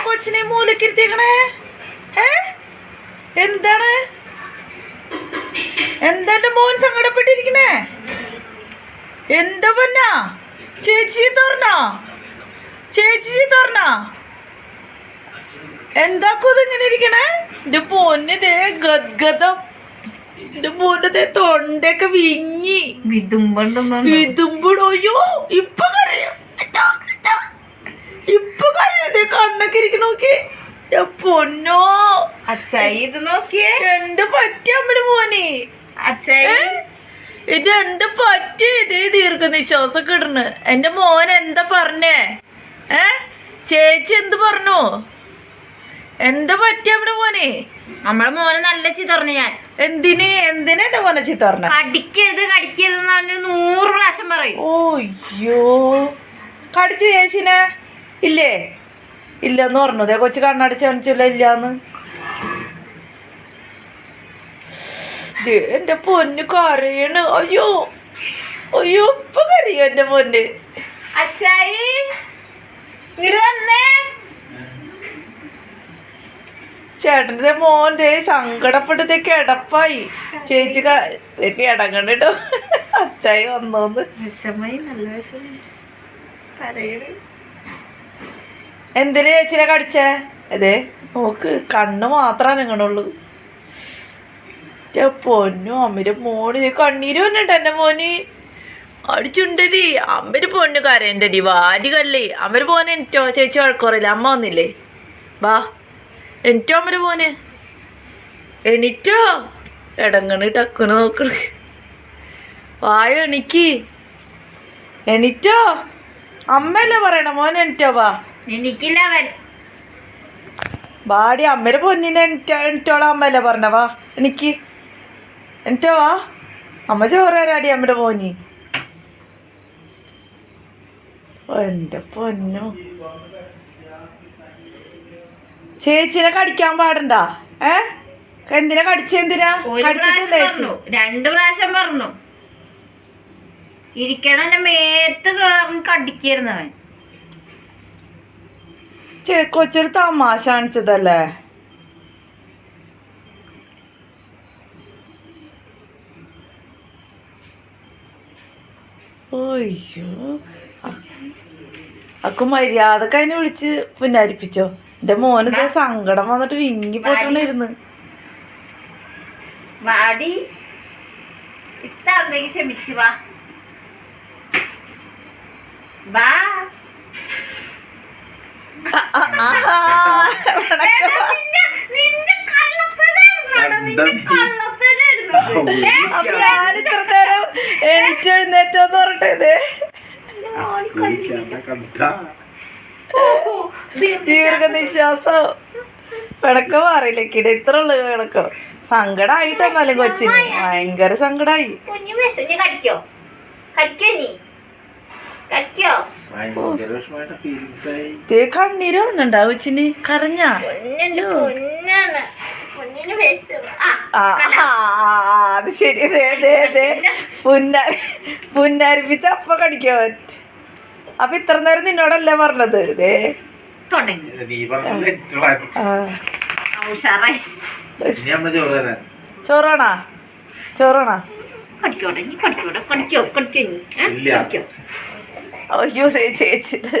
കൊച്ചിനെ മൂലക്കിരുത്തിയേക്കണേ? ഏ? എന്താണ്? എന്താ മോൻ സങ്കടപ്പെട്ടിരിക്കണേ? എന്താ പൊന്നാ? ചേച്ചി തോർണോ ചേച്ചി തോർണോ എന്താക്കും ഇങ്ങനെ ഇരിക്കണേ? എന്റെ പൊന്ന് ദേ ഗദ്ഗതം. എന്റെ മോന്റെ ദേ തൊണ്ടയൊക്കെ വിങ്ങി. വിതുമ്പോ. വിതുമ്പോ ഇപ്പൊ. ഇപ്പൊ ദേ കണ്ണൊക്കെ ഇരിക്കണ നോക്കി. പൊന്നോ. അച്ചായി ഇത് നോക്കിയേ. എന്ത് പറ്റിയ അമ്മന് മോനെ? അച്ചായി ഇത് എന്ത് പറ്റി? ഇതേ ദീർഘനിശ്വാസം ഇടണ്. എന്റെ മോൻ എന്താ പറഞ്ഞേ? ഏ? ചേച്ചി എന്ത് പറഞ്ഞു? എന്താ പറ്റിയ അമ്മയുടെ മോനെ? നമ്മളെ മോനെ നല്ല ചിതറിഞ്ഞു ഞാൻ. എന്തിന്? എന്തിനാ എന്റെ മോനെ ചീത്ത പറഞ്ഞ കടിക്കരുത് കടിക്കരുത് എന്ന് പറഞ്ഞു നൂറ് പ്രാവശ്യം പറയും. ഓയ്യോ കടിച്ചു ചേച്ചിനെ? ഇല്ലേ? ഇല്ലെന്ന് പറഞ്ഞു. അതേ കൊച്ചു കണ്ണടിച്ച് കാണിച്ചില്ല ഇല്ലാന്ന്. എന്റെ പൊന്ന് കരയണ്. അയ്യോ. അയ്യോ ഇപ്പൊ കരയോ എന്റെ പൊന്ന്? അച്ചായി ചേട്ടന്റെ മോൻ ദേ കിടപ്പായി. ചേച്ചി കിടങ്ങണ്ടിട്ടോ അച്ചായി വന്നോന്ന്. വിഷമായി നല്ല വിഷമായി. കരയണ്. എന്തിനാ ചേച്ചിനെ കടിച്ചേ? അതെ നോക്ക് കണ്ണ് മാത്രം അനങ്ങണുള്ളൂ. ഛെ, പൊന്നു അമ്മയുടെ മോന് കണ്ണീര് വന്നിട്ട് എന്റെ മോന്. അടിച്ചുണ്ടടി അമ്മര് പൊന്നു കരയണ്ടടി. വാരി കല്ലേ അമ്മര് പോനെ എനിറ്റോ ചേച്ചി വഴക്കുറയില്ല അമ്മ വന്നില്ലേ? വാ. എനിറ്റോ അമ്മര് പോന് എണീറ്റോ? എടങ്ങണ് ടക്കുന് നോക്കണ് വായോ എണിക്ക്. എണീറ്റോ? അമ്മയല്ലേ പറയണ? മോൻ എണിറ്റോ വാ. എനിക്കില്ല അവൻ ബാടി അമ്മര് പൊന്നിനെ എണിറ്റോളാം അമ്മയല്ലേ പറഞ്ഞ വാ എനിക്ക്. എണിറ്റോ വാ. അമ്മ ചോറ് തരാടി അമ്മയുടെ പോനി എന്റെ പൊന്നു. ചേച്ചിനെ കടിക്കാൻ പാടണ്ട? ഏ? എന്തിനാ കടിച്ചെന്തിനാ കടിച്ചിട്ടില്ലേ രണ്ട് പ്രാവശ്യം പറഞ്ഞു. ഇരിക്കണ മേത്ത് കയറി കടിക്കരുന്ന് അവൻ ചേ കൊച്ചൊരു തമാശ കാണിച്ചതല്ലേ? ഓയ്യോ അക്കു മര്യാദയ്ക്ക് അതിനെ വിളിച്ച് പുന്നാരിപ്പിച്ചോ എന്റെ മോന് സങ്കടം വന്നിട്ട് വിങ്ങി പോട്ടണിരുന്ന് ക്ഷമിച്ചു വാ. ഇത്ര നേരം എണീറ്റെഴുന്നേറ്റോന്ന് പറഞ്ഞിട്ട് ഇത് ഓഹോ, ദീ- ദീർഘനിശ്വാസം. പിണക്കം മാറിയില്ലേക്കിടെ ഇത്ര ഉള്ളു പിണക്കം. സങ്കടായിട്ടെന്നാലും കൊച്ചിന്. ഭയങ്കര സങ്കടായി. കടിക്കോ? കടിക്കോ നീ കടിക്കോ ഭയങ്കര വിഷമായിട്ട് ഫീലിങ്സ് ആയി ദേ കണ്ണീര് വന്നിട്ടുണ്ടാ കൊച്ചിന് കരഞ്ഞാ പൊന്നിന്റെ പൊന്നാണ് പൊന്നിന് ആ ആ, ആ, ആ, അത് ശരി. ദേ ദേ ദേ പുന്നാരി പുന്നാരിപ്പിച്ച അപ്പ കടിക്കോ? അപ്പൊ ഇത്ര നേരം നിന്നോടല്ലേ പറഞ്ഞത്? ചോറാണാ? ചോറാണാ? കടിക്കോട്ടെ നീ കടിക്കോട്ടെ കടിക്കോ കടിക്കോ ഇല്ല. കടിക്കോ. അയ്യോ ദേ ചേച്ചിട്ട്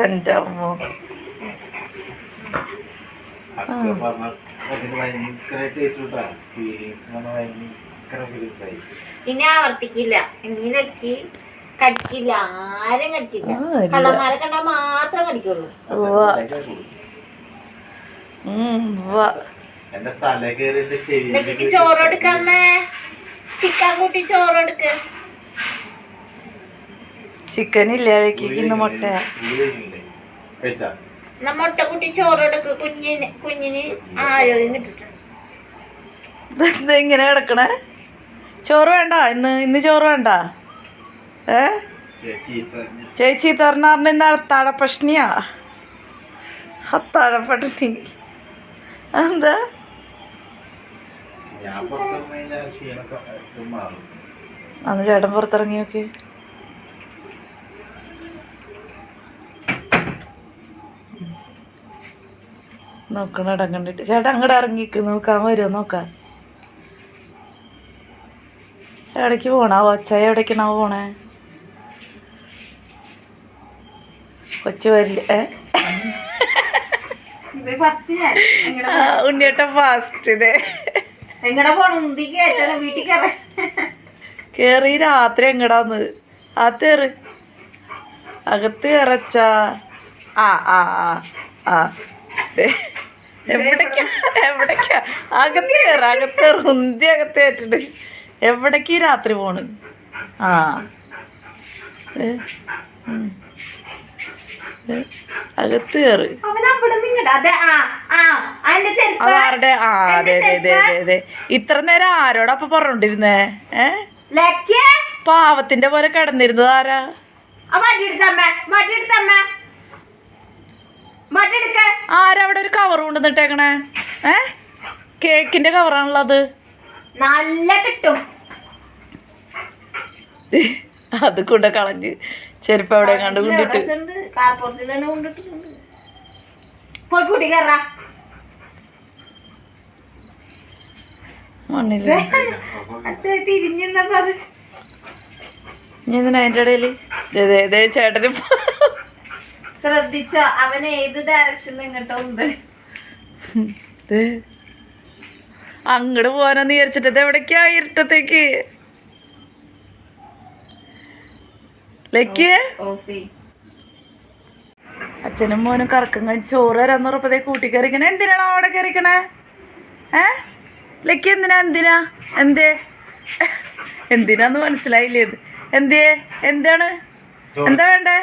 എന്റെ അമ്മ പിന്നെ ആവർത്തിക്കില്ല. ഇങ്ങനെയൊക്കെ കടിക്കില്ല. ആരും കടിക്കില്ല. കള്ളന്മാരെ കണ്ടാൽ മാത്രം കടിക്കുള്ളൂ. ഉവ്വ. ഉം, ചോറ് എന്റെ തല കയറിന്റെ ചെവി ഇതൊക്കെ ചോറ് എടുക്കമ്മേ ചിക്കൻ കൂട്ടി ചോറ് എടുക്ക് ചിക്കൻ ഇന്ന് മുട്ട. കൂട്ടി ചോറ് എടുക്ക് കുഞ്ഞിന് കുഞ്ഞിന് ആരോഗ്യം ഇങ്ങനെ കിടക്കണേ? ചോറ് വേണ്ട? ഇന്ന് ഇന്ന് ചോറ് വേണ്ട? ഏ? ചേച്ചി ചേച്ചി പറഞ്ഞ ഇന്ന് അത്താഴ പ്രശ്നിയാ അത്താഴ പട്ടിണി എന്താ അന്ന് ചേട്ടൻ പുറത്തിറങ്ങി നോക്കി നോക്കണം ഇടം കണ്ടിട്ട്. ചേട്ടാ അങ്ങോട്ട് ഇറങ്ങിക്ക്. നോക്കാൻ വരുമോ നോക്കാം. എവിടേക്ക് പോണാ? ഒച്ച എവിടേക്കാണോ പോണേ? കൊച്ചു വരില്ല ഉണ്ണിയേട്ട ഫസ്റ്റ് കേറി. രാത്രി എങ്ങടാന്ന്? അകത്തേറ് അകത്ത് കയറച്ചാ ആ ആ ആ ആ. എവിടേക്കാ? എവിടേക്കാ? അകത്ത് കയറ അകത്ത് കയറ് ഉന്തി അകത്ത് കയറ്റിട്ട്. എവിടേക്ക് രാത്രി പോണ്? ആ. അകത്ത് കയറ്. അതെ ആ അതെ അതെ അതെ അതെ അതെ ഇത്ര നേരം ആരോടാ അപ്പൊ പറഞ്ഞോണ്ടിരുന്നേ? ഏ? പാവത്തിന്റെ പോലെ കിടന്നിരുന്നത് ആരാ? മടി എടുത്തമ്മ. ആരാ അവിടെ ഒരു കവർ കൊണ്ടുവന്നിട്ടേക്കണേ? ഏ? കേക്കിന്റെ കവറാണുള്ളത് അത് നല്ല കിട്ടും. അത് കൊണ്ട് കളഞ്ഞ് ചെരുപ്പ് അവിടെ കണ്ടു കൊണ്ടിട്ട്. മണ്ണിൽ. എന്തിനാ അതിന്റെ ഇടയിൽ ചേട്ടന് ശ്രദ്ധിച്ചോ അവൻ ഏത് ഡയറക്ഷനിൽ ഇങ്ങോട്ടോ ഉണ്ട്. ദേ. അങ്ങട് പോവാനെന്ന് വിചാരിച്ചിട്ട്. ഇത് എവിടേക്കാ ഇരുട്ടത്തേക്ക്? അച്ഛനും മോനും കറക്കം കഴിച്ച് ചോറ് തരാന്ന് പറഞ്ഞപ്പോ കൂട്ടി കയറിക്കണേ. എന്തിനാണ് അവിടെ കയറിക്കണേ? ഏ? ലക്കി എന്തിനാ? എന്തിനാ? എന്തേ? എന്തിനാന്ന് മനസ്സിലായില്ലേ എന്തേ? എന്താണ്? എന്താ വേണ്ടേ?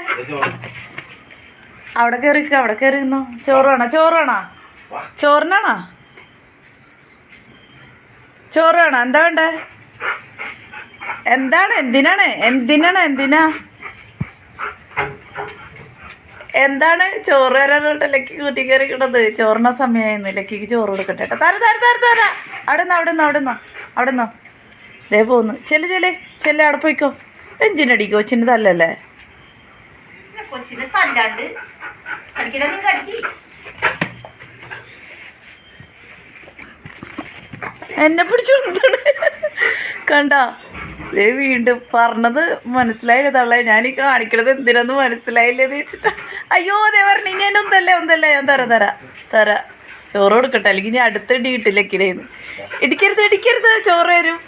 അവിടെ കയറി അവിടെ കയറി നിന്നോ ചോറ് വേണോ ചോറ് വേണോ ചോറിനാണോ? ചോറ് വേണോ എന്താ വേണ്ടേ? എന്താണ്? എന്തിനാണ്? എന്തിനാണ്? എന്തിനാ? എന്താണ്? ചോറ് വരാനോട്ട് ലക്കി കൂട്ടി കയറിക്കണത് ചോറിന സമയമായിരുന്നു ലക്കിക്ക് ചോറ് കൊടുക്കട്ടെ കേട്ടോ. തര തര തര തര. അവിടെ നിന്ന് അവിടെ നിന്ന് അവിടെ നിന്നോ അവിടെ നിന്നോ ദേ പോന്നു ചെല്ലു ചെല്ലു. ചെല്ലു അവിടെ പോയിക്കോ. എഞ്ചിനടിക്കോ കൊച്ചിന്റെ തല്ലല്ലേ? കൊച്ചിനെ തല്ലാണ്ട്. അടിക്കണമെങ്കിൽ കടിക്കി. എന്നെ പിടിച്ചോണ്ട് കണ്ട? ദേ വീണ്ടും പറഞ്ഞത് മനസ്സിലായില്ല തള്ള. ഞാൻ ഈ കാണിക്കണത് എന്തിനാന്ന് മനസ്സിലായില്ലേ വെച്ചിട്ട്. അയ്യോ അതേ പറഞ്ഞു ഇനി എന്നെ ഒന്നല്ലേ ഒന്നല്ലേ. ഞാൻ തരാം തരാം തരാം. ചോറ് കൊടുക്കട്ടെ അല്ലെങ്കിൽ ഇനി അടുത്ത ഇടി കിട്ടില്ല കിടേന്ന് ഇടിക്കരുത് ഇടിക്കരുത് ചോറ് തരും